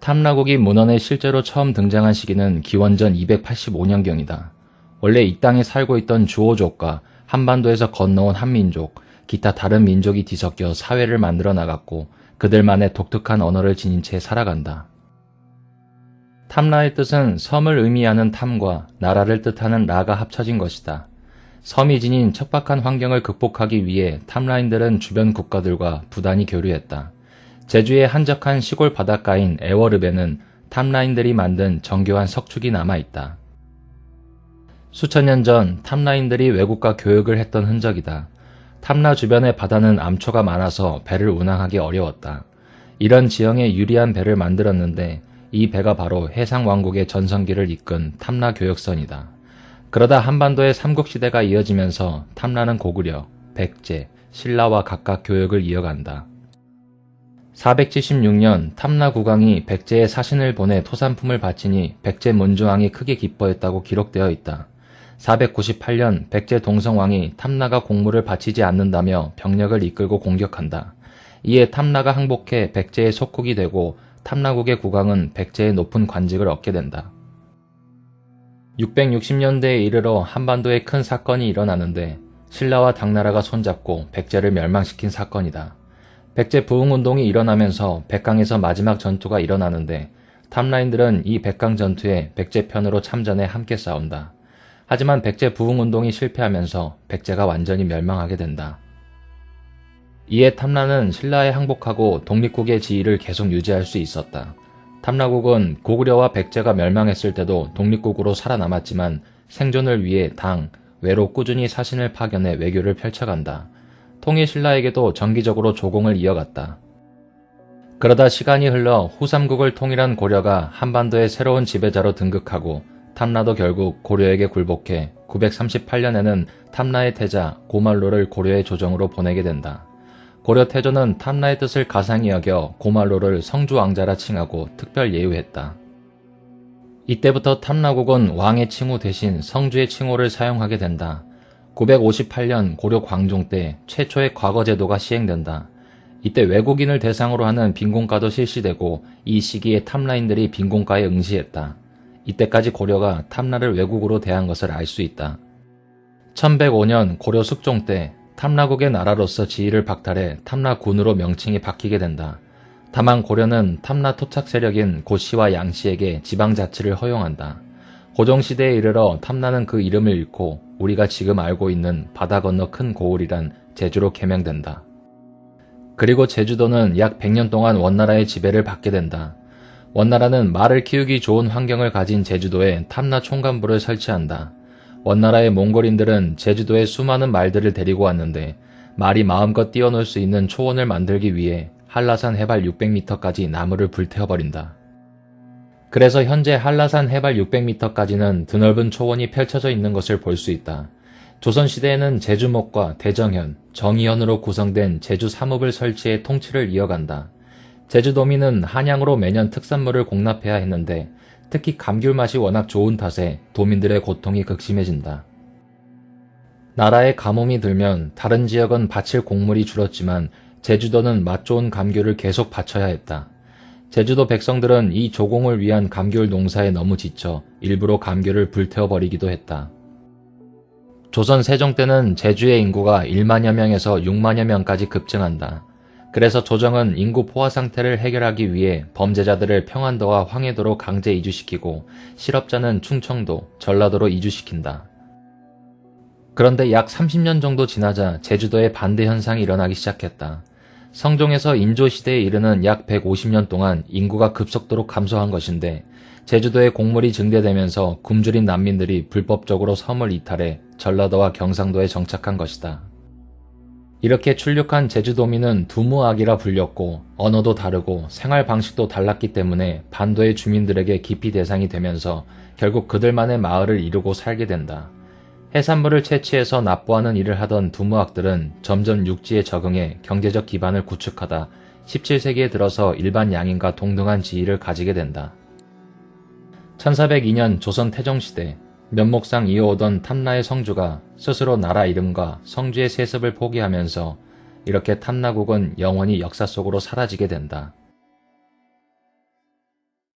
탐라국이 문헌에 실제로 처음 등장한 시기는 기원전 285년경이다. 원래 이 땅에 살고 있던 주오족과 한반도에서 건너온 한민족, 기타 다른 민족이 뒤섞여 사회를 만들어 나갔고 그들만의 독특한 언어를 지닌 채 살아간다. 탐라의 뜻은 섬을 의미하는 탐과 나라를 뜻하는 라가 합쳐진 것이다. 섬이 지닌 척박한 환경을 극복하기 위해 탐라인들은 주변 국가들과 부단히 교류했다. 제주의 한적한 시골 바닷가인 애월읍에는 탐라인들이 만든 정교한 석축이 남아있다. 수천 년전 탐라인들이 외국과 교역을 했던 흔적이다. 탐라 주변의 바다는 암초가 많아서 배를 운항하기 어려웠다. 이런 지형에 유리한 배를 만들었는데 이 배가 바로 해상왕국의 전성기를 이끈 탐라 교역선이다. 그러다 한반도의 삼국시대가 이어지면서 탐라는 고구려, 백제, 신라와 각각 교역을 이어간다. 476년 탐라 국왕이 백제에 사신을 보내 토산품을 바치니 백제 문주왕이 크게 기뻐했다고 기록되어 있다. 498년 백제 동성왕이 탐나가 공물을 바치지 않는다며 병력을 이끌고 공격한다. 이에 탐나가 항복해 백제의 속국이 되고 탐라국의 국왕은 백제의 높은 관직을 얻게 된다. 660년대에 이르러 한반도에 큰 사건이 일어나는데 신라와 당나라가 손잡고 백제를 멸망시킨 사건이다. 백제 부흥운동이 일어나면서 백강에서 마지막 전투가 일어나는데 탐라인들은 이 백강 전투에 백제 편으로 참전해 함께 싸운다. 하지만 백제 부흥운동이 실패하면서 백제가 완전히 멸망하게 된다. 이에 탐라는 신라에 항복하고 독립국의 지위를 계속 유지할 수 있었다. 탐라국은 고구려와 백제가 멸망했을 때도 독립국으로 살아남았지만 생존을 위해 당, 외로 꾸준히 사신을 파견해 외교를 펼쳐간다. 통일 신라에게도 정기적으로 조공을 이어갔다. 그러다 시간이 흘러 후삼국을 통일한 고려가 한반도의 새로운 지배자로 등극하고 탐라도 결국 고려에게 굴복해 938년에는 탐라의 태자 고말로를 고려의 조정으로 보내게 된다. 고려 태조는 탐라의 뜻을 가상히 여겨 고말로를 성주 왕자라 칭하고 특별 예우했다. 이때부터 탐라국은 왕의 칭호 대신 성주의 칭호를 사용하게 된다. 958년 고려 광종 때 최초의 과거 제도가 시행된다. 이때 외국인을 대상으로 하는 빈곤가도 실시되고 이 시기에 탐라인들이 빈곤가에 응시했다. 이때까지 고려가 탐라를 외국으로 대한 것을 알 수 있다. 1105년 고려 숙종 때 탐라국의 나라로서 지위를 박탈해 탐라군으로 명칭이 바뀌게 된다. 다만 고려는 탐라 토착 세력인 고씨와 양씨에게 지방 자치를 허용한다. 고종시대에 이르러 탐라는 그 이름을 잃고 우리가 지금 알고 있는 바다 건너 큰 고을이란 제주로 개명된다. 그리고 제주도는 약 100년 동안 원나라의 지배를 받게 된다. 원나라는 말을 키우기 좋은 환경을 가진 제주도에 탐라 총관부를 설치한다. 원나라의 몽골인들은 제주도에 수많은 말들을 데리고 왔는데 말이 마음껏 뛰어놀 수 있는 초원을 만들기 위해 한라산 해발 600m까지 나무를 불태워버린다. 그래서 현재 한라산 해발 600m까지는 드넓은 초원이 펼쳐져 있는 것을 볼 수 있다. 조선시대에는 제주목과 대정현, 정의현으로 구성된 제주 삼읍을 설치해 통치를 이어간다. 제주도민은 한양으로 매년 특산물을 공납해야 했는데 특히 감귤 맛이 워낙 좋은 탓에 도민들의 고통이 극심해진다. 나라에 가뭄이 들면 다른 지역은 바칠 곡물이 줄었지만 제주도는 맛 좋은 감귤을 계속 바쳐야 했다. 제주도 백성들은 이 조공을 위한 감귤 농사에 너무 지쳐 일부러 감귤을 불태워버리기도 했다. 조선 세종 때는 제주의 인구가 1만여 명에서 6만여 명까지 급증한다. 그래서 조정은 인구 포화 상태를 해결하기 위해 범죄자들을 평안도와 황해도로 강제 이주시키고 실업자는 충청도, 전라도로 이주시킨다. 그런데 약 30년 정도 지나자 제주도에 반대 현상이 일어나기 시작했다. 성종에서 인조시대에 이르는 약 150년 동안 인구가 급속도로 감소한 것인데 제주도의 곡물이 증대되면서 굶주린 난민들이 불법적으로 섬을 이탈해 전라도와 경상도에 정착한 것이다. 이렇게 출륙한 제주도민은 두무악이라 불렸고 언어도 다르고 생활 방식도 달랐기 때문에 반도의 주민들에게 기피 대상이 되면서 결국 그들만의 마을을 이루고 살게 된다. 해산물을 채취해서 납부하는 일을 하던 두무악들은 점점 육지에 적응해 경제적 기반을 구축하다 17세기에 들어서 일반 양인과 동등한 지위를 가지게 된다. 1402년 조선 태종시대 면목상 이어오던 탐라의 성주가 스스로 나라 이름과 성주의 세습을 포기하면서 이렇게 탐라국은 영원히 역사 속으로 사라지게 된다.